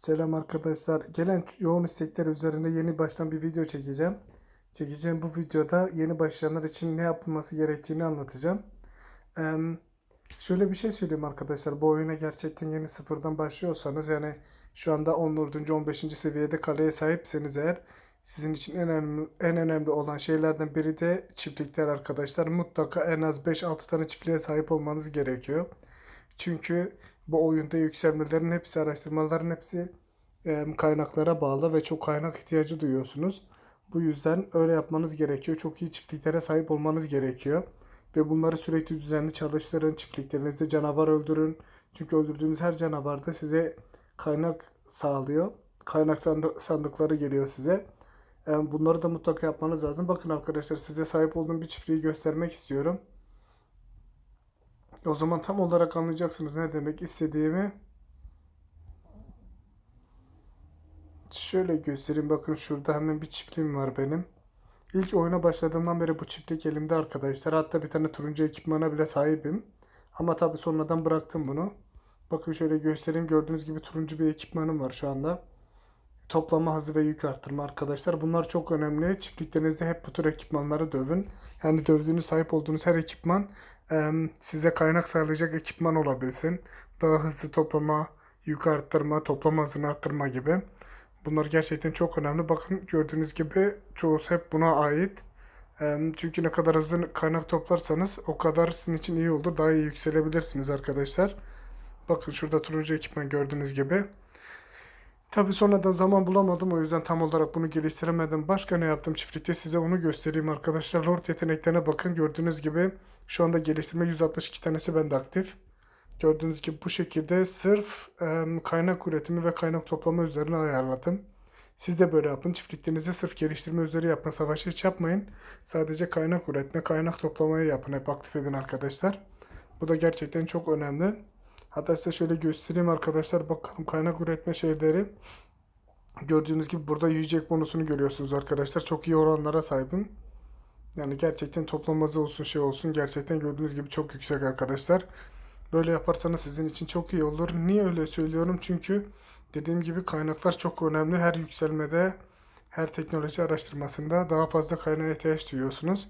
Selam arkadaşlar. Gelen yoğun istekler üzerinde yeni baştan bir video çekeceğim. Çekeceğim bu videoda yeni başlayanlar için ne yapılması gerektiğini anlatacağım. Eee, şöyle bir şey söyleyeyim arkadaşlar. Bu oyuna gerçekten yeni sıfırdan başlıyorsanız yani şu anda 14. 15. seviyede kaleye sahipseniz eğer sizin için en önemli, en önemli olan şeylerden biri de çiftlikler arkadaşlar. Mutlaka en az 5-6 tane çiftliğe sahip olmanız gerekiyor. Çünkü bu oyunda yükselmelerin hepsi, araştırmaların hepsi e, kaynaklara bağlı ve çok kaynak ihtiyacı duyuyorsunuz. Bu yüzden öyle yapmanız gerekiyor. Çok iyi çiftliklere sahip olmanız gerekiyor. Ve bunları sürekli düzenli çalıştırın. Çiftliklerinizde canavar öldürün. Çünkü öldürdüğünüz her canavar da size kaynak sağlıyor. Kaynak sandı- sandıkları geliyor size. Bunları da mutlaka yapmanız lazım. Bakın arkadaşlar size sahip olduğum bir çiftliği göstermek istiyorum. O zaman tam olarak anlayacaksınız ne demek istediğimi. Şöyle göstereyim. Bakın şurada hemen bir çiftliğim var benim. İlk oyuna başladığımdan beri bu çiftlik elimde arkadaşlar. Hatta bir tane turuncu ekipmana bile sahibim. Ama tabii sonradan bıraktım bunu. Bakın şöyle göstereyim. Gördüğünüz gibi turuncu bir ekipmanım var şu anda. Toplama hızı ve yük arttırma arkadaşlar. Bunlar çok önemli. Çiftliklerinizde hep bu tür ekipmanları dövün. Yani dövdüğünüz, sahip olduğunuz her ekipman size kaynak sağlayacak ekipman olabilsin. Daha hızlı toplama, yük arttırma, toplama hızını arttırma gibi. Bunlar gerçekten çok önemli. Bakın gördüğünüz gibi çoğusu hep buna ait. Çünkü ne kadar hızlı kaynak toplarsanız o kadar sizin için iyi olur. Daha iyi yükselebilirsiniz arkadaşlar. Bakın şurada turuncu ekipman gördüğünüz gibi. Tabii sonradan zaman bulamadım o yüzden tam olarak bunu geliştiremedim. Başka ne yaptım çiftlikte size onu göstereyim arkadaşlar. Lord yeteneklerine bakın gördüğünüz gibi şu anda geliştirme 162 tanesi bende aktif. Gördüğünüz gibi bu şekilde sırf em, kaynak üretimi ve kaynak toplama üzerine ayarladım. Siz de böyle yapın. Çiftliklerinizi sırf geliştirme üzeri yapın. Savaşı hiç yapmayın. Sadece kaynak üretme, kaynak toplamayı yapın. Hep aktif edin arkadaşlar. Bu da gerçekten çok önemli. Hatta size şöyle göstereyim arkadaşlar. Bakalım kaynak üretme şeyleri. Gördüğünüz gibi burada yiyecek bonusunu görüyorsunuz arkadaşlar. Çok iyi oranlara sahibim. Yani gerçekten toplamazı olsun şey olsun. Gerçekten gördüğünüz gibi çok yüksek arkadaşlar. Böyle yaparsanız sizin için çok iyi olur. Niye öyle söylüyorum? Çünkü dediğim gibi kaynaklar çok önemli. Her yükselmede, her teknoloji araştırmasında daha fazla kaynağa ihtiyaç duyuyorsunuz.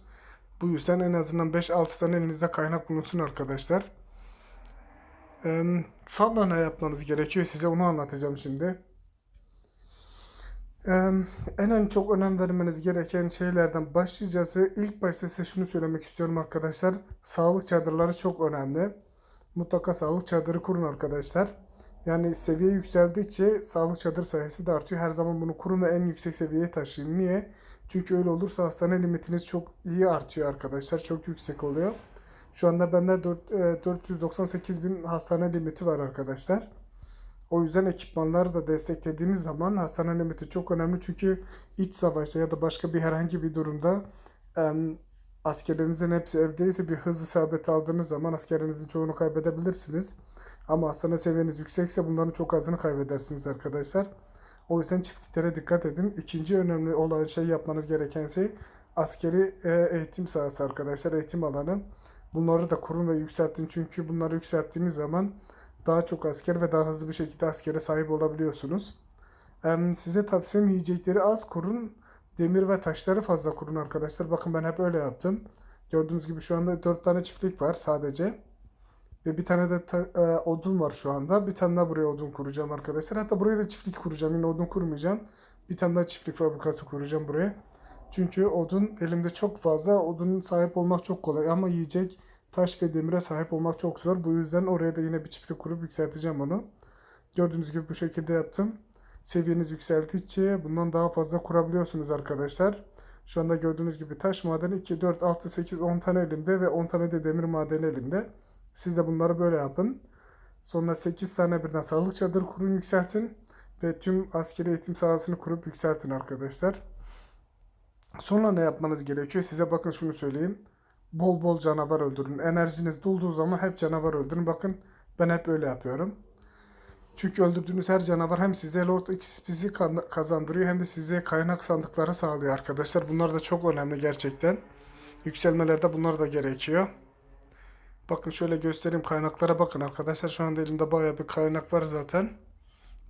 Bu yüzden en azından 5-6 tane elinizde kaynak bulunsun arkadaşlar. Ee, ne yapmanız gerekiyor? Size onu anlatacağım şimdi. Ee, en en çok önem vermeniz gereken şeylerden başlayacağız. İlk başta size şunu söylemek istiyorum arkadaşlar. Sağlık çadırları çok önemli. Mutlaka sağlık çadırı kurun arkadaşlar. Yani seviye yükseldikçe sağlık çadır sayısı da artıyor. Her zaman bunu kurun ve en yüksek seviyeye taşıyın. Niye? Çünkü öyle olursa hastane limitiniz çok iyi artıyor arkadaşlar. Çok yüksek oluyor. Şu anda bende 4, e, 498 bin hastane limiti var arkadaşlar. O yüzden ekipmanları da desteklediğiniz zaman hastane limiti çok önemli. Çünkü iç savaşta ya da başka bir herhangi bir durumda em, askerlerinizin hepsi evdeyse bir hız isabeti aldığınız zaman askerlerinizin çoğunu kaybedebilirsiniz. Ama hastane seviyeniz yüksekse bunların çok azını kaybedersiniz arkadaşlar. O yüzden çiftliklere dikkat edin. İkinci önemli olan şey yapmanız gereken şey askeri e, eğitim sahası arkadaşlar. Eğitim alanı. Bunları da kurun ve yükseltin. Çünkü bunları yükselttiğiniz zaman daha çok asker ve daha hızlı bir şekilde askere sahip olabiliyorsunuz. Em, size tavsiyem yiyecekleri az kurun. Demir ve taşları fazla kurun arkadaşlar. Bakın ben hep öyle yaptım. Gördüğünüz gibi şu anda 4 tane çiftlik var sadece. Ve bir tane de ta- e, odun var şu anda. Bir tane daha buraya odun kuracağım arkadaşlar. Hatta buraya da çiftlik kuracağım. Yine odun kurmayacağım. Bir tane daha çiftlik fabrikası kuracağım buraya. Çünkü odun elimde çok fazla. Odun sahip olmak çok kolay ama yiyecek taş ve demire sahip olmak çok zor. Bu yüzden oraya da yine bir çiftlik kurup yükselteceğim onu. Gördüğünüz gibi bu şekilde yaptım. Seviyeniz yükseldikçe bundan daha fazla kurabiliyorsunuz arkadaşlar. Şu anda gördüğünüz gibi taş madeni 2, 4, 6, 8, 10 tane elimde ve 10 tane de demir madeni elimde. Siz de bunları böyle yapın. Sonra 8 tane birden sağlık çadırı kurun yükseltin. Ve tüm askeri eğitim sahasını kurup yükseltin arkadaşlar. Sonra ne yapmanız gerekiyor? Size bakın şunu söyleyeyim. Bol bol canavar öldürün. Enerjiniz dolduğu zaman hep canavar öldürün. Bakın ben hep öyle yapıyorum. Çünkü öldürdüğünüz her canavar hem size Lord XP'si kazandırıyor hem de size kaynak sandıkları sağlıyor arkadaşlar. Bunlar da çok önemli gerçekten. Yükselmelerde bunlar da gerekiyor. Bakın şöyle göstereyim kaynaklara bakın arkadaşlar. Şu anda elimde bayağı bir kaynak var zaten.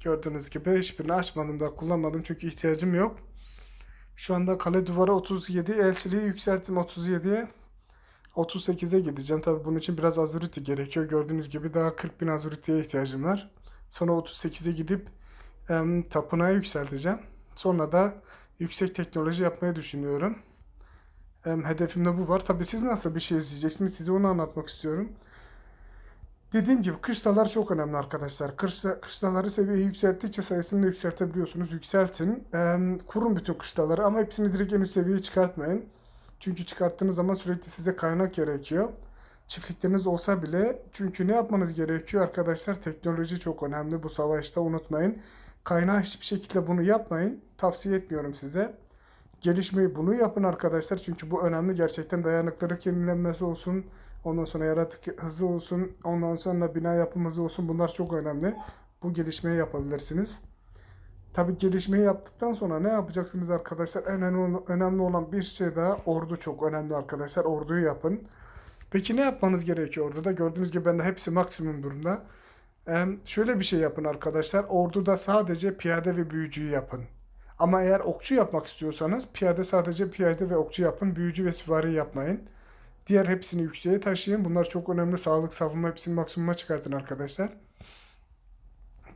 Gördüğünüz gibi hiçbirini açmadım da kullanmadım çünkü ihtiyacım yok. Şu anda kale duvara 37, elçiliği yükselttim 37'ye. 38'e gideceğim. Tabii bunun için biraz azuriti gerekiyor. Gördüğünüz gibi daha 40 bin azuritiye ihtiyacım var. Sonra 38'e gidip em, tapınağı yükselteceğim. Sonra da yüksek teknoloji yapmayı düşünüyorum. Em, hedefimde bu var. Tabii siz nasıl bir şey izleyeceksiniz? Size onu anlatmak istiyorum. Dediğim gibi kışlalar çok önemli arkadaşlar. Kışla, kışlaları seviyeyi yükselttikçe sayısını yükseltebiliyorsunuz. Yükseltin. Kurun bütün kışlaları ama hepsini direkt en üst seviyeye çıkartmayın. Çünkü çıkarttığınız zaman sürekli size kaynak gerekiyor. Çiftlikleriniz olsa bile çünkü ne yapmanız gerekiyor arkadaşlar? Teknoloji çok önemli bu savaşta unutmayın. Kaynağı hiçbir şekilde bunu yapmayın. Tavsiye etmiyorum size. Gelişmeyi bunu yapın arkadaşlar. Çünkü bu önemli. Gerçekten dayanıklılık yenilenmesi olsun. Ondan sonra yaratık hızı olsun. Ondan sonra bina yapım hızı olsun. Bunlar çok önemli. Bu gelişmeyi yapabilirsiniz. Tabii gelişmeyi yaptıktan sonra ne yapacaksınız arkadaşlar? En önemli, olan bir şey daha ordu çok önemli arkadaşlar. Orduyu yapın. Peki ne yapmanız gerekiyor orduda? Gördüğünüz gibi bende hepsi maksimum durumda. Şöyle bir şey yapın arkadaşlar. Orduda sadece piyade ve büyücüyü yapın. Ama eğer okçu yapmak istiyorsanız piyade sadece piyade ve okçu yapın. Büyücü ve süvari yapmayın. Diğer hepsini yükseğe taşıyın. Bunlar çok önemli. Sağlık, savunma hepsini maksimuma çıkartın arkadaşlar.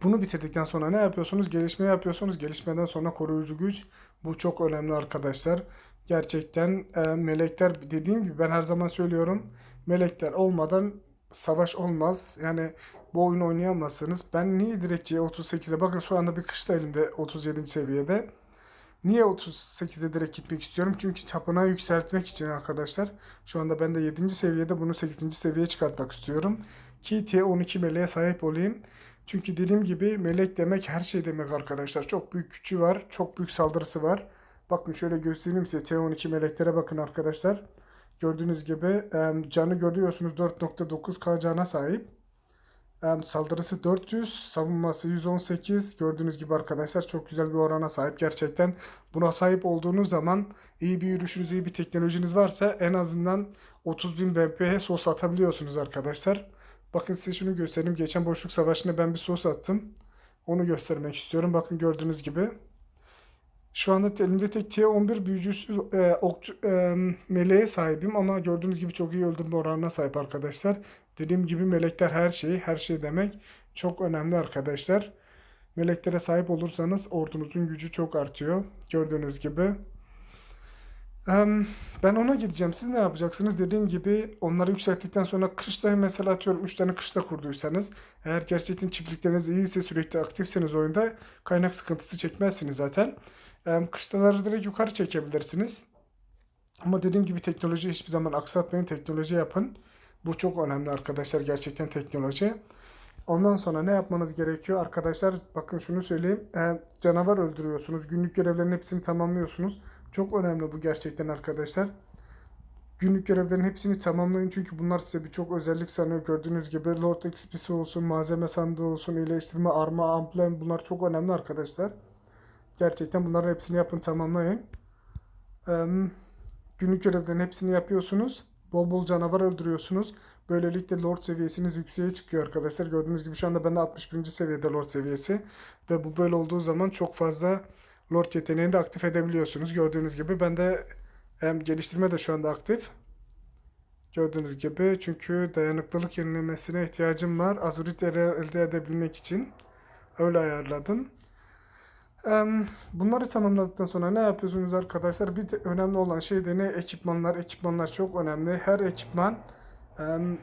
Bunu bitirdikten sonra ne yapıyorsunuz? Gelişme yapıyorsunuz. Gelişmeden sonra koruyucu güç. Bu çok önemli arkadaşlar. Gerçekten e, melekler dediğim gibi ben her zaman söylüyorum. Melekler olmadan savaş olmaz. Yani bu oyunu oynayamazsınız. Ben niye direkt C38'e bakın şu anda bir kışla elimde 37. seviyede. Niye 38'e direkt gitmek istiyorum? Çünkü çapına yükseltmek için arkadaşlar. Şu anda ben de 7. seviyede bunu 8. seviyeye çıkartmak istiyorum. Ki T12 meleğe sahip olayım. Çünkü dediğim gibi melek demek her şey demek arkadaşlar. Çok büyük gücü var. Çok büyük saldırısı var. Bakın şöyle göstereyim size. T12 meleklere bakın arkadaşlar. Gördüğünüz gibi canı görüyorsunuz 4.9k cana sahip. Saldırısı 400, savunması 118. Gördüğünüz gibi arkadaşlar çok güzel bir orana sahip. Gerçekten buna sahip olduğunuz zaman iyi bir yürüyüşünüz, iyi bir teknolojiniz varsa en azından 30.000 BP'ye sos atabiliyorsunuz arkadaşlar. Bakın size şunu göstereyim. Geçen boşluk savaşında ben bir sos attım. Onu göstermek istiyorum. Bakın gördüğünüz gibi. Şu anda elimde tek T11 büyücüsü e, okçu, e, meleğe sahibim ama gördüğünüz gibi çok iyi öldürme oranına sahip arkadaşlar. Dediğim gibi melekler her şeyi, her şey demek çok önemli arkadaşlar. Meleklere sahip olursanız ordunuzun gücü çok artıyor. Gördüğünüz gibi. Ben ona gideceğim. Siz ne yapacaksınız? Dediğim gibi onları yükselttikten sonra kışla mesela atıyorum 3 tane kışla kurduysanız eğer gerçekten çiftlikleriniz iyiyse sürekli aktifseniz oyunda kaynak sıkıntısı çekmezsiniz zaten. Kışlaları direkt yukarı çekebilirsiniz. Ama dediğim gibi teknoloji hiçbir zaman aksatmayın. Teknoloji yapın. Bu çok önemli arkadaşlar. Gerçekten teknoloji. Ondan sonra ne yapmanız gerekiyor? Arkadaşlar bakın şunu söyleyeyim. Ee, canavar öldürüyorsunuz. Günlük görevlerin hepsini tamamlıyorsunuz. Çok önemli bu gerçekten arkadaşlar. Günlük görevlerin hepsini tamamlayın çünkü bunlar size birçok özellik sanıyor. Gördüğünüz gibi Lord XP'si olsun, malzeme sandığı olsun, iyileştirme, arma, amblem bunlar çok önemli arkadaşlar. Gerçekten bunların hepsini yapın tamamlayın. Ee, günlük görevlerin hepsini yapıyorsunuz. Bol bol canavar öldürüyorsunuz. Böylelikle Lord seviyesiniz yükseğe çıkıyor arkadaşlar. Gördüğünüz gibi şu anda bende 61. seviyede Lord seviyesi. Ve bu böyle olduğu zaman çok fazla Lord yeteneğini de aktif edebiliyorsunuz. Gördüğünüz gibi bende hem geliştirme de şu anda aktif. Gördüğünüz gibi çünkü dayanıklılık yenilemesine ihtiyacım var. Azurit elde edebilmek için. Öyle ayarladım. Bunları tamamladıktan sonra ne yapıyorsunuz arkadaşlar? Bir de önemli olan şey de ne? Ekipmanlar. Ekipmanlar çok önemli. Her ekipman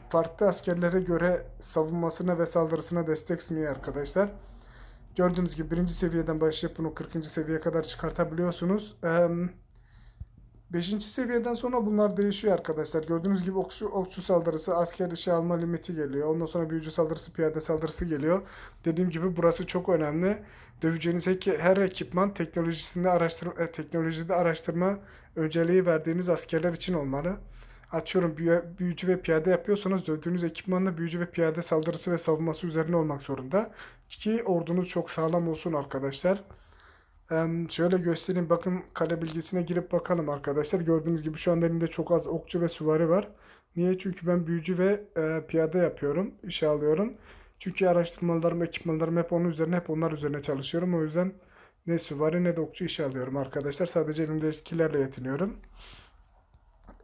farklı askerlere göre savunmasına ve saldırısına destek sunuyor arkadaşlar. Gördüğünüz gibi birinci seviyeden başlayıp bunu 40. seviyeye kadar çıkartabiliyorsunuz. Em, Beşinci seviyeden sonra bunlar değişiyor arkadaşlar. Gördüğünüz gibi okçu, okçu saldırısı, asker işe alma limiti geliyor. Ondan sonra büyücü saldırısı, piyade saldırısı geliyor. Dediğim gibi burası çok önemli. Döveceğiniz her, ekipman teknolojisinde araştırma, e, teknolojide araştırma önceliği verdiğiniz askerler için olmalı. Atıyorum büyü- büyücü ve piyade yapıyorsanız dövdüğünüz ekipmanla büyücü ve piyade saldırısı ve savunması üzerine olmak zorunda. Ki ordunuz çok sağlam olsun arkadaşlar. Em, şöyle göstereyim. Bakın kale bilgisine girip bakalım arkadaşlar. Gördüğünüz gibi şu anda elimde çok az okçu ve süvari var. Niye? Çünkü ben büyücü ve e, piyade yapıyorum. işe alıyorum. Çünkü araştırmalarım, ekipmanlarım hep onun üzerine, hep onlar üzerine çalışıyorum. O yüzden ne süvari ne de okçu işe alıyorum arkadaşlar. Sadece elimdekilerle yetiniyorum.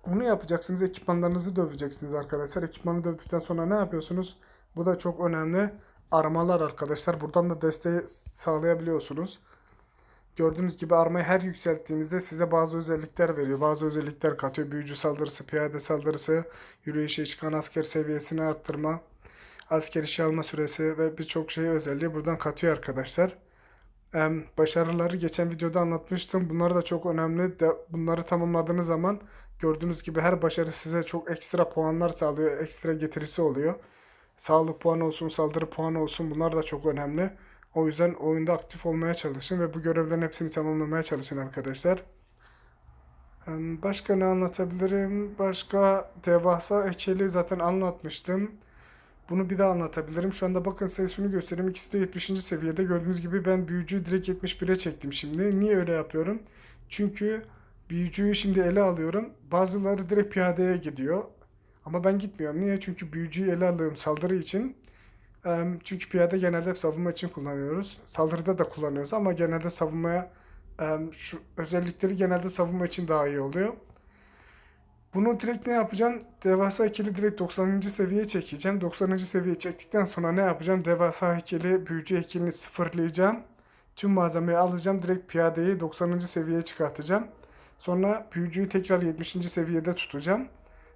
Onu yapacaksınız. Ekipmanlarınızı döveceksiniz arkadaşlar. Ekipmanı dövdükten sonra ne yapıyorsunuz? Bu da çok önemli. Armalar arkadaşlar. Buradan da desteği sağlayabiliyorsunuz. Gördüğünüz gibi armayı her yükselttiğinizde size bazı özellikler veriyor. Bazı özellikler katıyor. Büyücü saldırısı, piyade saldırısı, yürüyüşe çıkan asker seviyesini arttırma, asker işe alma süresi ve birçok şey özelliği buradan katıyor arkadaşlar. Başarıları geçen videoda anlatmıştım. Bunlar da çok önemli. Bunları tamamladığınız zaman gördüğünüz gibi her başarı size çok ekstra puanlar sağlıyor. Ekstra getirisi oluyor. Sağlık puanı olsun, saldırı puanı olsun bunlar da çok önemli. O yüzden oyunda aktif olmaya çalışın ve bu görevlerin hepsini tamamlamaya çalışın arkadaşlar. Başka ne anlatabilirim? Başka devasa ekeli zaten anlatmıştım. Bunu bir daha anlatabilirim. Şu anda bakın size şunu göstereyim. İkisi de 70. seviyede. Gördüğünüz gibi ben büyücüyü direkt 71'e çektim şimdi. Niye öyle yapıyorum? Çünkü büyücüyü şimdi ele alıyorum. Bazıları direkt piyadeye gidiyor. Ama ben gitmiyorum. Niye? Çünkü büyücüyü ele alıyorum saldırı için. Çünkü piyade genelde savunma için kullanıyoruz. Saldırıda da kullanıyoruz ama genelde savunmaya şu özellikleri genelde savunma için daha iyi oluyor. Bunu direkt ne yapacağım? Devasa heykeli direkt 90. seviyeye çekeceğim. 90. seviyeye çektikten sonra ne yapacağım? Devasa heykeli, büyücü heykelini sıfırlayacağım. Tüm malzemeyi alacağım. Direkt piyadeyi 90. seviyeye çıkartacağım. Sonra büyücüyü tekrar 70. seviyede tutacağım.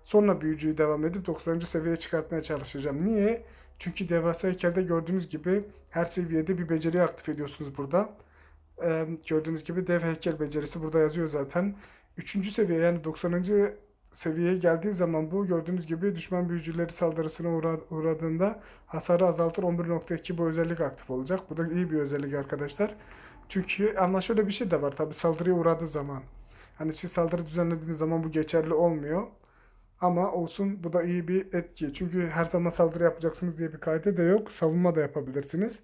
Sonra büyücüyü devam edip 90. seviyeye çıkartmaya çalışacağım. Niye? Çünkü devasa heykelde gördüğünüz gibi her seviyede bir beceriyi aktif ediyorsunuz burada. Ee, gördüğünüz gibi dev heykel becerisi burada yazıyor zaten. Üçüncü seviye yani 90. seviyeye geldiği zaman bu gördüğünüz gibi düşman büyücüleri saldırısına uğra- uğradığında hasarı azaltır 11.2 bu özellik aktif olacak. Bu da iyi bir özellik arkadaşlar. Çünkü ama şöyle bir şey de var tabi saldırıya uğradığı zaman. Hani siz saldırı düzenlediğiniz zaman bu geçerli olmuyor. Ama olsun bu da iyi bir etki. Çünkü her zaman saldırı yapacaksınız diye bir kaide de yok. Savunma da yapabilirsiniz.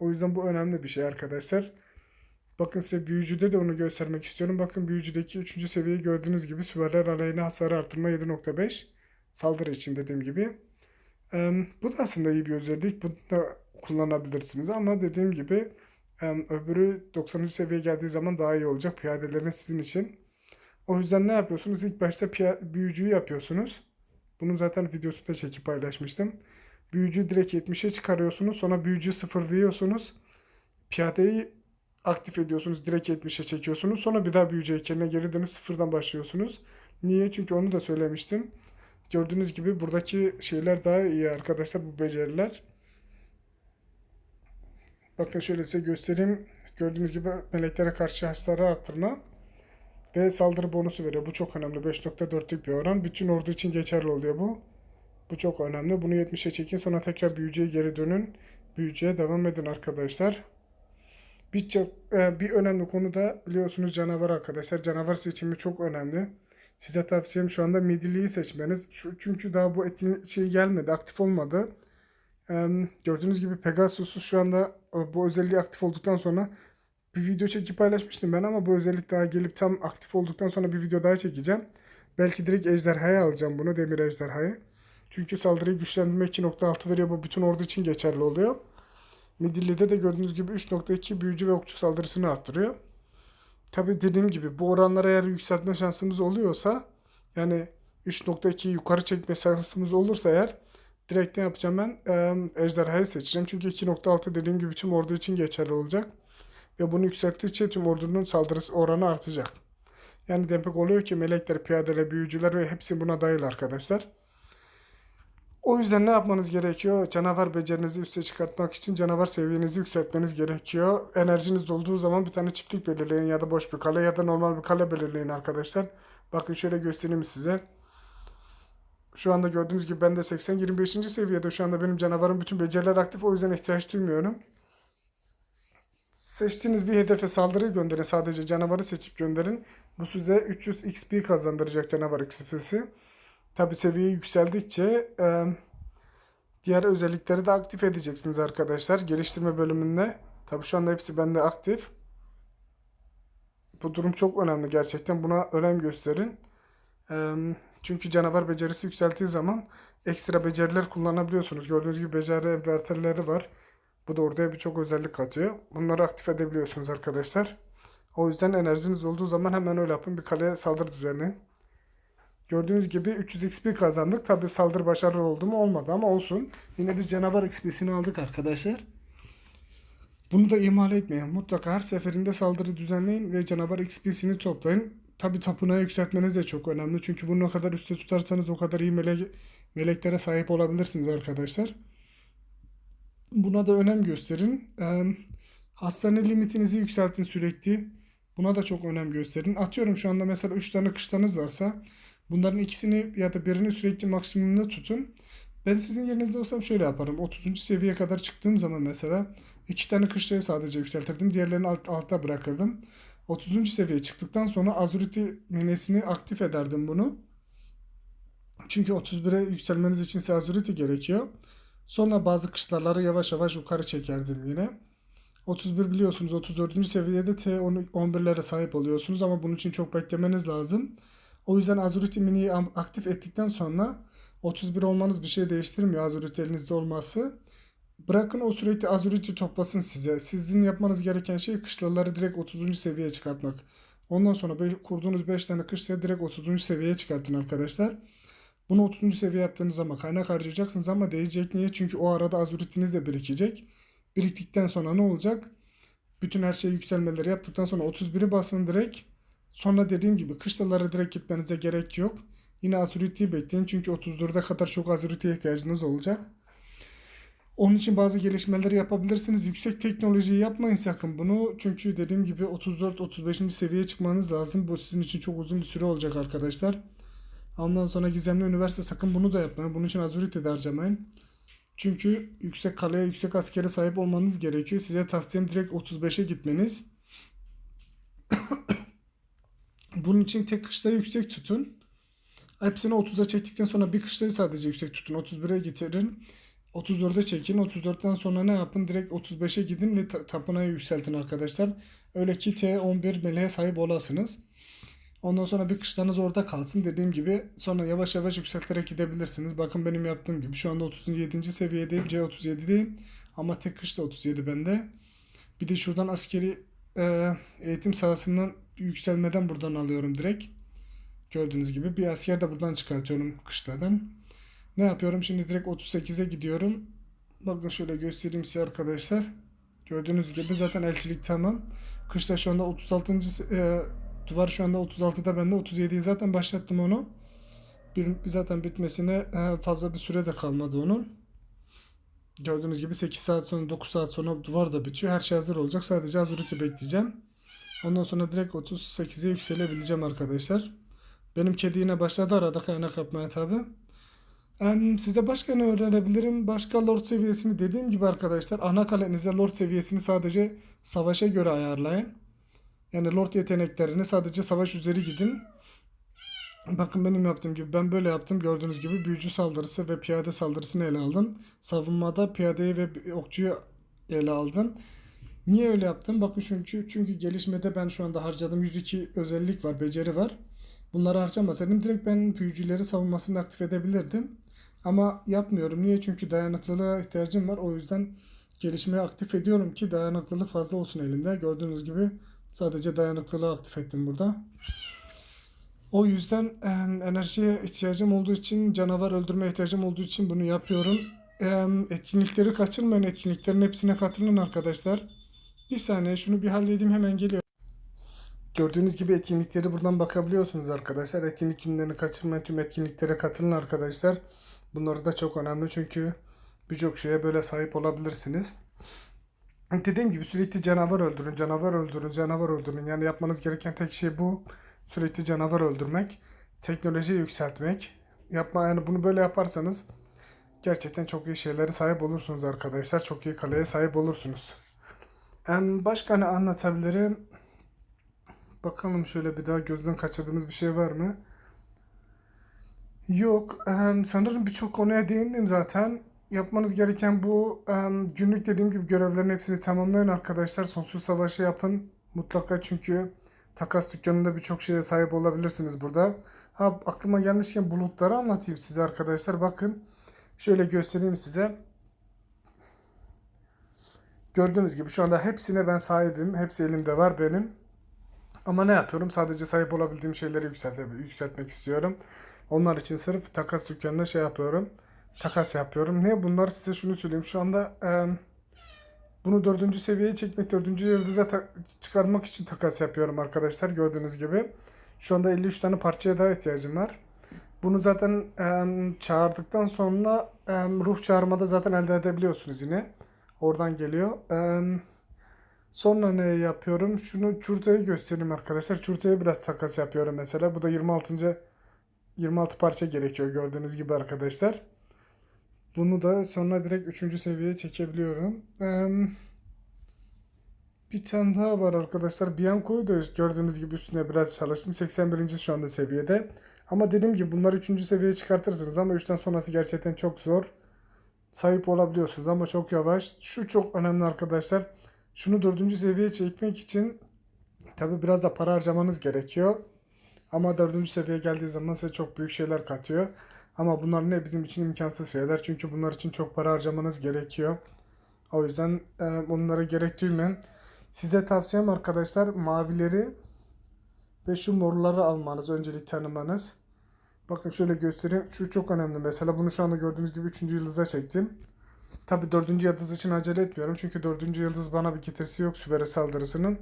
O yüzden bu önemli bir şey arkadaşlar. Bakın size büyücüde de onu göstermek istiyorum. Bakın büyücüdeki 3. seviyeyi gördüğünüz gibi süvariler aleyhine hasarı artırma 7.5. Saldırı için dediğim gibi. Em, bu da aslında iyi bir özellik. Bunu da kullanabilirsiniz ama dediğim gibi öbürü 90. seviyeye geldiği zaman daha iyi olacak. Piyadelerin sizin için. O yüzden ne yapıyorsunuz? İlk başta büyücüyü yapıyorsunuz. Bunun zaten videosunu da çekip paylaşmıştım. Büyücüyü direkt 70'e çıkarıyorsunuz. Sonra büyücüyü sıfırlıyorsunuz. Piyadeyi aktif ediyorsunuz. Direkt 70'e çekiyorsunuz. Sonra bir daha büyücü heykeline geri dönüp sıfırdan başlıyorsunuz. Niye? Çünkü onu da söylemiştim. Gördüğünüz gibi buradaki şeyler daha iyi arkadaşlar bu beceriler. Bakın şöyle size göstereyim. Gördüğünüz gibi meleklere karşı hasarı arttırma ve saldırı bonusu veriyor. Bu çok önemli. 5.4'lük bir oran. Bütün ordu için geçerli oluyor bu. Bu çok önemli. Bunu 70'e çekin sonra tekrar büyücüye geri dönün. Büyücüye devam edin arkadaşlar. Bir, çok- e, bir önemli konu da biliyorsunuz canavar arkadaşlar. Canavar seçimi çok önemli. Size tavsiyem şu anda midilliyi seçmeniz. Şu, çünkü daha bu etkinlik şey gelmedi, aktif olmadı. Gördüğünüz gibi Pegasus'u şu anda e, bu özelliği aktif olduktan sonra bir video çekip paylaşmıştım ben ama bu özellik daha gelip tam aktif olduktan sonra bir video daha çekeceğim. Belki direkt ejderhaya alacağım bunu, demir ejderhayı. Çünkü saldırıyı güçlendirme 2.6 veriyor. Bu bütün ordu için geçerli oluyor. Midilli'de de gördüğünüz gibi 3.2 büyücü ve okçu saldırısını arttırıyor. Tabi dediğim gibi bu oranlara eğer yükseltme şansımız oluyorsa yani 3.2 yukarı çekme şansımız olursa eğer direkt ne yapacağım ben? Eee ejderhayı seçeceğim. Çünkü 2.6 dediğim gibi tüm ordu için geçerli olacak. Ve bunu yükselttikçe tüm ordunun saldırısı oranı artacak. Yani demek oluyor ki melekler, piyadeler, büyücüler ve hepsi buna dahil arkadaşlar. O yüzden ne yapmanız gerekiyor? Canavar becerinizi üste çıkartmak için canavar seviyenizi yükseltmeniz gerekiyor. Enerjiniz dolduğu zaman bir tane çiftlik belirleyin ya da boş bir kale ya da normal bir kale belirleyin arkadaşlar. Bakın şöyle göstereyim size. Şu anda gördüğünüz gibi ben de 80-25. seviyede şu anda benim canavarın bütün beceriler aktif o yüzden ihtiyaç duymuyorum. Seçtiğiniz bir hedefe saldırı gönderin. Sadece canavarı seçip gönderin. Bu size 300 XP kazandıracak canavar XP'si. Tabi seviye yükseldikçe e, diğer özellikleri de aktif edeceksiniz arkadaşlar. Geliştirme bölümünde. Tabi şu anda hepsi bende aktif. Bu durum çok önemli gerçekten. Buna önem gösterin. E, çünkü canavar becerisi yükselttiği zaman ekstra beceriler kullanabiliyorsunuz. Gördüğünüz gibi beceri enverterleri var. Bu da oraya birçok özellik katıyor. Bunları aktif edebiliyorsunuz arkadaşlar. O yüzden enerjiniz olduğu zaman hemen öyle yapın. Bir kaleye saldırı düzenleyin. Gördüğünüz gibi 300 XP kazandık. Tabi saldırı başarılı oldu mu olmadı ama olsun. Yine biz canavar XP'sini aldık arkadaşlar. Bunu da ihmal etmeyin. Mutlaka her seferinde saldırı düzenleyin ve canavar XP'sini toplayın. Tabi tapınağı yükseltmeniz de çok önemli. Çünkü bunu ne kadar üstte tutarsanız o kadar iyi melek, meleklere sahip olabilirsiniz arkadaşlar. Buna da önem gösterin. Ee, hastane limitinizi yükseltin sürekli. Buna da çok önem gösterin. Atıyorum şu anda mesela 3 tane kışlanız varsa bunların ikisini ya da birini sürekli maksimumda tutun. Ben sizin yerinizde olsam şöyle yaparım. 30. seviyeye kadar çıktığım zaman mesela iki tane kışlayı sadece yükseltirdim. Diğerlerini alt, altta bırakırdım. 30. seviyeye çıktıktan sonra Azurity minesini aktif ederdim bunu. Çünkü 31'e yükselmeniz için size Azurity gerekiyor. Sonra bazı kışlaları yavaş yavaş yukarı çekerdim yine. 31 biliyorsunuz 34. seviyede T11'lere sahip oluyorsunuz ama bunun için çok beklemeniz lazım. O yüzden Azurity Mini'yi aktif ettikten sonra 31 olmanız bir şey değiştirmiyor Azurity elinizde olması. Bırakın o sürekli Azurity toplasın size. Sizin yapmanız gereken şey kışlaları direkt 30. seviyeye çıkartmak. Ondan sonra be- kurduğunuz 5 tane kışlayı direkt 30. seviyeye çıkartın arkadaşlar. Bunu 30. seviye yaptığınız zaman kaynak harcayacaksınız ama değecek niye? Çünkü o arada Azurity'niz de birikecek. Biriktikten sonra ne olacak? Bütün her şey yükselmeleri yaptıktan sonra 31'i basın direkt. Sonra dediğim gibi kışlalara direkt gitmenize gerek yok. Yine Azurity'yi bekleyin çünkü 34'e kadar çok Azurity'ye ihtiyacınız olacak. Onun için bazı gelişmeleri yapabilirsiniz. Yüksek teknolojiyi yapmayın sakın bunu. Çünkü dediğim gibi 34-35. seviyeye çıkmanız lazım. Bu sizin için çok uzun bir süre olacak arkadaşlar. Ondan sonra gizemli üniversite sakın bunu da yapmayın. Bunun için Azurity'de harcamayın. Çünkü yüksek kaleye, yüksek askere sahip olmanız gerekiyor. Size tavsiyem direkt 35'e gitmeniz. Bunun için tek kışlayı yüksek tutun. Hepsini 30'a çektikten sonra bir kışlayı sadece yüksek tutun. 31'e getirin. 34'e çekin. 34'ten sonra ne yapın? Direkt 35'e gidin ve ta- tapınağı yükseltin arkadaşlar. Öyle ki T11 meleğe sahip olasınız. Ondan sonra bir kışlarınız orada kalsın. Dediğim gibi sonra yavaş yavaş yükselterek gidebilirsiniz. Bakın benim yaptığım gibi. Şu anda 37. seviyedeyim. C37'deyim. Ama tek kış da 37 bende. Bir de şuradan askeri e, eğitim sahasından yükselmeden buradan alıyorum direkt. Gördüğünüz gibi bir asker de buradan çıkartıyorum kışladan. Ne yapıyorum? Şimdi direkt 38'e gidiyorum. Bakın şöyle göstereyim size arkadaşlar. Gördüğünüz gibi zaten elçilik tamam. Kışla şu anda 36. e, duvar şu anda 36'da bende 37'yi zaten başlattım onu. Bir, zaten bitmesine e, fazla bir süre de kalmadı onun. Gördüğünüz gibi 8 saat sonra 9 saat sonra duvar da bitiyor. Her şey hazır olacak. Sadece Azurity bekleyeceğim. Ondan sonra direkt 38'e yükselebileceğim arkadaşlar. Benim kedi yine başladı arada kaynak yapmaya tabi. Size başka ne öğrenebilirim? Başka lord seviyesini dediğim gibi arkadaşlar ana kalenize lord seviyesini sadece savaşa göre ayarlayın. Yani lord yeteneklerini sadece savaş üzeri gidin. Bakın benim yaptığım gibi ben böyle yaptım. Gördüğünüz gibi büyücü saldırısı ve piyade saldırısını ele aldım. Savunmada piyadeyi ve okçuyu ele aldım. Niye öyle yaptım? Bakın çünkü çünkü gelişmede ben şu anda harcadığım 102 özellik var, beceri var. Bunları harcamasaydım direkt ben büyücüleri savunmasını aktif edebilirdim. Ama yapmıyorum. Niye? Çünkü dayanıklılığa ihtiyacım var. O yüzden gelişmeyi aktif ediyorum ki dayanıklılık fazla olsun elimde. Gördüğünüz gibi sadece dayanıklılığı aktif ettim burada. O yüzden em, enerjiye ihtiyacım olduğu için, canavar öldürmeye ihtiyacım olduğu için bunu yapıyorum. Em, etkinlikleri kaçırmayın. Etkinliklerin hepsine katılın arkadaşlar. Bir saniye şunu bir halledeyim hemen geliyorum. Gördüğünüz gibi etkinlikleri buradan bakabiliyorsunuz arkadaşlar. Etkinlik günlerini kaçırmayın. Tüm etkinliklere katılın arkadaşlar. Bunlar da çok önemli çünkü birçok şeye böyle sahip olabilirsiniz. Dediğim gibi sürekli canavar öldürün, canavar öldürün, canavar öldürün. Yani yapmanız gereken tek şey bu. Sürekli canavar öldürmek, teknolojiyi yükseltmek. Yapma yani bunu böyle yaparsanız gerçekten çok iyi şeylere sahip olursunuz arkadaşlar. Çok iyi kaleye sahip olursunuz. Başka ne anlatabilirim? Bakalım şöyle bir daha gözden kaçırdığımız bir şey var mı? Yok. sanırım birçok konuya değindim zaten. Yapmanız gereken bu günlük dediğim gibi görevlerin hepsini tamamlayın arkadaşlar. Sonsuz savaşı yapın. Mutlaka çünkü takas dükkanında birçok şeye sahip olabilirsiniz burada. Ha aklıma gelmişken bulutları anlatayım size arkadaşlar. Bakın Şöyle göstereyim size. Gördüğünüz gibi şu anda hepsine ben sahibim. Hepsi elimde var benim. Ama ne yapıyorum? Sadece sahip olabildiğim şeyleri yükseltmek istiyorum. Onlar için sırf takas dükkanına şey yapıyorum. Takas yapıyorum. Ne? Bunlar size şunu söyleyeyim. Şu anda e, bunu dördüncü seviyeye çekmek, dördüncü yıldıza çıkarmak için takas yapıyorum arkadaşlar. Gördüğünüz gibi. Şu anda 53 tane parçaya daha ihtiyacım var. Bunu zaten e, çağırdıktan sonra e, ruh çağırmada zaten elde edebiliyorsunuz yine. Oradan geliyor. E, sonra ne yapıyorum? Şunu çurtayı göstereyim arkadaşlar. Çurtaya biraz takas yapıyorum mesela. Bu da 26. 26 parça gerekiyor gördüğünüz gibi arkadaşlar. Bunu da sonra direkt 3. seviyeye çekebiliyorum. E, bir tane daha var arkadaşlar. Bianco'yu da gördüğünüz gibi üstüne biraz çalıştım. 81. şu anda seviyede. Ama dediğim gibi bunları 3. seviyeye çıkartırsınız ama 3'ten sonrası gerçekten çok zor. Sahip olabiliyorsunuz ama çok yavaş. Şu çok önemli arkadaşlar. Şunu 4. seviyeye çekmek için tabi biraz da para harcamanız gerekiyor. Ama 4. seviyeye geldiği zaman size çok büyük şeyler katıyor. Ama bunlar ne bizim için imkansız şeyler. Çünkü bunlar için çok para harcamanız gerekiyor. O yüzden e, onlara gerek duymayın. Size tavsiyem arkadaşlar mavileri ve şu morları almanız, öncelik tanımanız. Bakın şöyle göstereyim. Şu çok önemli. Mesela bunu şu anda gördüğünüz gibi 3. yıldıza çektim. Tabi 4. yıldız için acele etmiyorum. Çünkü 4. yıldız bana bir getirisi yok süvere saldırısının.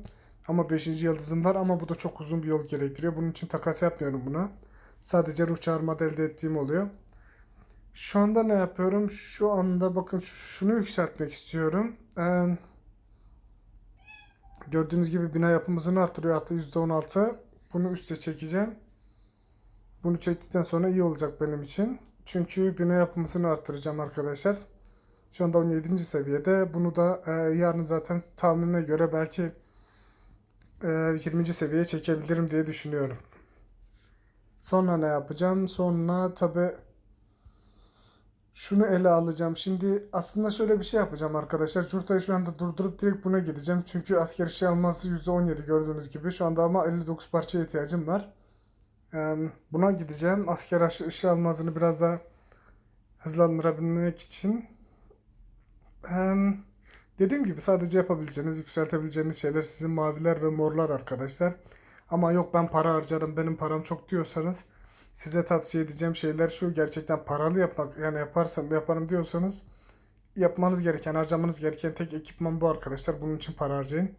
Ama 5. yıldızım var ama bu da çok uzun bir yol gerektiriyor. Bunun için takas yapmıyorum buna. Sadece ruh çağırmada elde ettiğim oluyor. Şu anda ne yapıyorum? Şu anda bakın şunu yükseltmek istiyorum. Ee, gördüğünüz gibi bina yapımızını arttırıyor hatta %16. Bunu üste çekeceğim. Bunu çektikten sonra iyi olacak benim için. Çünkü bina yapımısını arttıracağım arkadaşlar. Şu anda 17. seviyede. Bunu da e, yarın zaten tahminine göre belki e, 20. seviyeye çekebilirim diye düşünüyorum. Sonra ne yapacağım? Sonra tabi şunu ele alacağım. Şimdi aslında şöyle bir şey yapacağım arkadaşlar. Curta'yı şu anda durdurup direkt buna gideceğim. Çünkü asker işe alması %17 gördüğünüz gibi. Şu anda ama 59 parçaya ihtiyacım var. Buna gideceğim. Asker aşı- ışığı almazını biraz daha hızlandırabilmek için. Dediğim gibi sadece yapabileceğiniz, yükseltebileceğiniz şeyler sizin maviler ve morlar arkadaşlar. Ama yok ben para harcarım, benim param çok diyorsanız size tavsiye edeceğim şeyler şu. Gerçekten paralı yapmak, yani yaparsam yaparım diyorsanız yapmanız gereken, harcamanız gereken tek ekipman bu arkadaşlar. Bunun için para harcayın.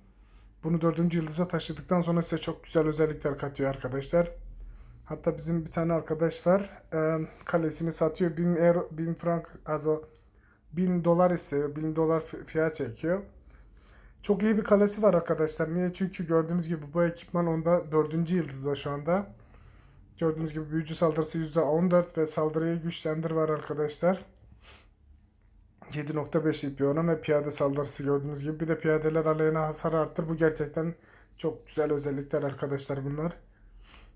Bunu dördüncü yıldıza taşıdıktan sonra size çok güzel özellikler katıyor arkadaşlar. Hatta bizim bir tane arkadaş var. Ee, kalesini satıyor. 1000 euro, 1000 frank, also 1000 dolar istiyor. 1000 dolar fi- fiyat çekiyor. Çok iyi bir kalesi var arkadaşlar. Niye? Çünkü gördüğünüz gibi bu ekipman onda dördüncü yıldızda şu anda. Gördüğünüz gibi büyücü saldırısı %14 ve saldırıyı güçlendir var arkadaşlar. 7.5 ipi ona ve piyade saldırısı gördüğünüz gibi. Bir de piyadeler aleyhine hasar arttır. Bu gerçekten çok güzel özellikler arkadaşlar bunlar.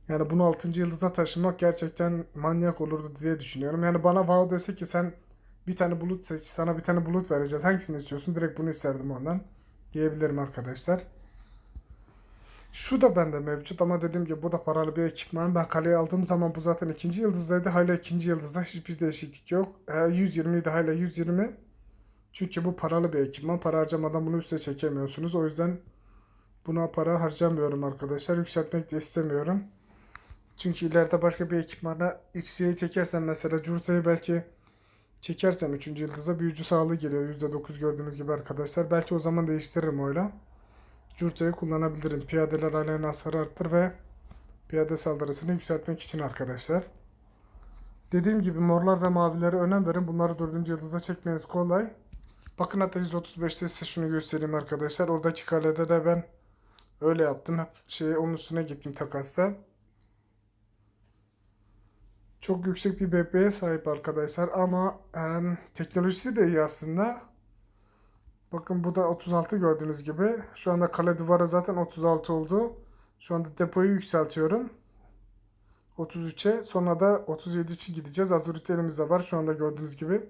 Yani bunu 6. yıldıza taşımak gerçekten manyak olurdu diye düşünüyorum. Yani bana wow dese ki sen bir tane bulut seç, sana bir tane bulut vereceğiz. Hangisini istiyorsun? Direkt bunu isterdim ondan. Diyebilirim arkadaşlar. Şu da bende mevcut ama dediğim gibi bu da paralı bir ekipman. Ben kaleyi aldığım zaman bu zaten ikinci yıldızdaydı. Hala ikinci yıldızda hiçbir değişiklik yok. E, 120 idi hala 120. Çünkü bu paralı bir ekipman. Para harcamadan bunu üste çekemiyorsunuz. O yüzden buna para harcamıyorum arkadaşlar. Yükseltmek de istemiyorum. Çünkü ileride başka bir ekipmana yükseğe çekersem mesela Curta'yı belki çekersem 3. yıldıza büyücü sağlığı geliyor. %9 gördüğünüz gibi arkadaşlar. Belki o zaman değiştiririm öyle. Curta'yı kullanabilirim. Piyadeler aleyhine hasar arttır ve piyade saldırısını yükseltmek için arkadaşlar. Dediğim gibi morlar ve mavilere önem verin. Bunları 4. yıldıza çekmeniz kolay. Bakın hatta 135'te size şunu göstereyim arkadaşlar. Oradaki kalede de ben öyle yaptım. Hep şey onun üstüne gittim takasta. Çok yüksek bir BP'ye sahip arkadaşlar ama em, teknolojisi de iyi aslında. Bakın bu da 36 gördüğünüz gibi. Şu anda kale duvarı zaten 36 oldu. Şu anda depoyu yükseltiyorum. 33'e sonra da 37 için gideceğiz. Azurit elimizde var şu anda gördüğünüz gibi.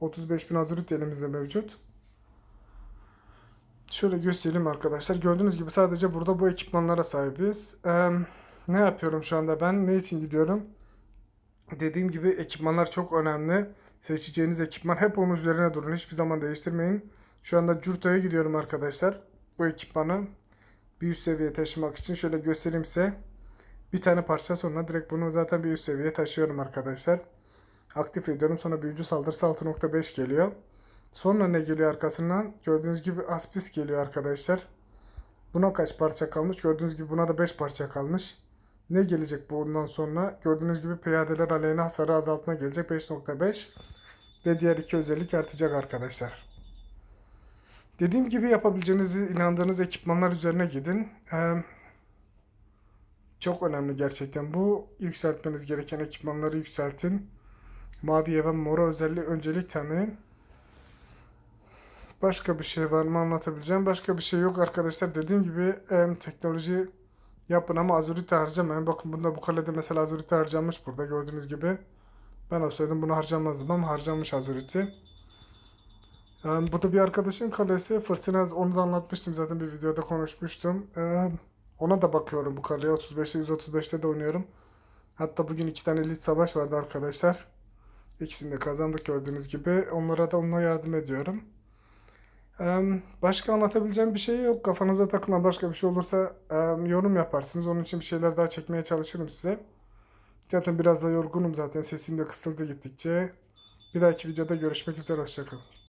35 bin azurit elimizde mevcut. Şöyle göstereyim arkadaşlar. Gördüğünüz gibi sadece burada bu ekipmanlara sahibiz. Ee, ne yapıyorum şu anda ben? Ne için gidiyorum? Dediğim gibi ekipmanlar çok önemli. Seçeceğiniz ekipman hep onun üzerine durun. Hiçbir zaman değiştirmeyin. Şu anda Curto'ya gidiyorum arkadaşlar. Bu ekipmanı bir üst seviyeye taşımak için şöyle göstereyim size. Bir tane parça sonra direkt bunu zaten bir üst seviyeye taşıyorum arkadaşlar. Aktif ediyorum. Sonra büyücü saldırısı 6.5 geliyor. Sonra ne geliyor arkasından? Gördüğünüz gibi Aspis geliyor arkadaşlar. Buna kaç parça kalmış? Gördüğünüz gibi buna da 5 parça kalmış. Ne gelecek bundan sonra? Gördüğünüz gibi piyadeler aleyhine hasarı azaltma gelecek 5.5 ve diğer iki özellik artacak arkadaşlar. Dediğim gibi yapabileceğiniz, inandığınız ekipmanlar üzerine gidin. Ee, çok önemli gerçekten. Bu yükseltmeniz gereken ekipmanları yükseltin. Maviye ve mora özelliği öncelik tanıyın. Başka bir şey var mı anlatabileceğim? Başka bir şey yok arkadaşlar. Dediğim gibi em, teknoloji yapın ama azurite harcamayın. Bakın bunda bu kalede mesela azurite harcanmış burada gördüğünüz gibi. Ben olsaydım bunu harcamazdım ama harcanmış azurite. Yani bu da bir arkadaşın kalesi. Fırtınaz onu da anlatmıştım zaten bir videoda konuşmuştum. Ee, ona da bakıyorum bu kaleye. 35'te 135'te de oynuyorum. Hatta bugün iki tane lig savaş vardı arkadaşlar. İkisini de kazandık gördüğünüz gibi. Onlara da onunla yardım ediyorum. Başka anlatabileceğim bir şey yok. Kafanıza takılan başka bir şey olursa yorum yaparsınız. Onun için bir şeyler daha çekmeye çalışırım size. Zaten biraz da yorgunum zaten. Sesim de kısıldı gittikçe. Bir dahaki videoda görüşmek üzere. Hoşçakalın.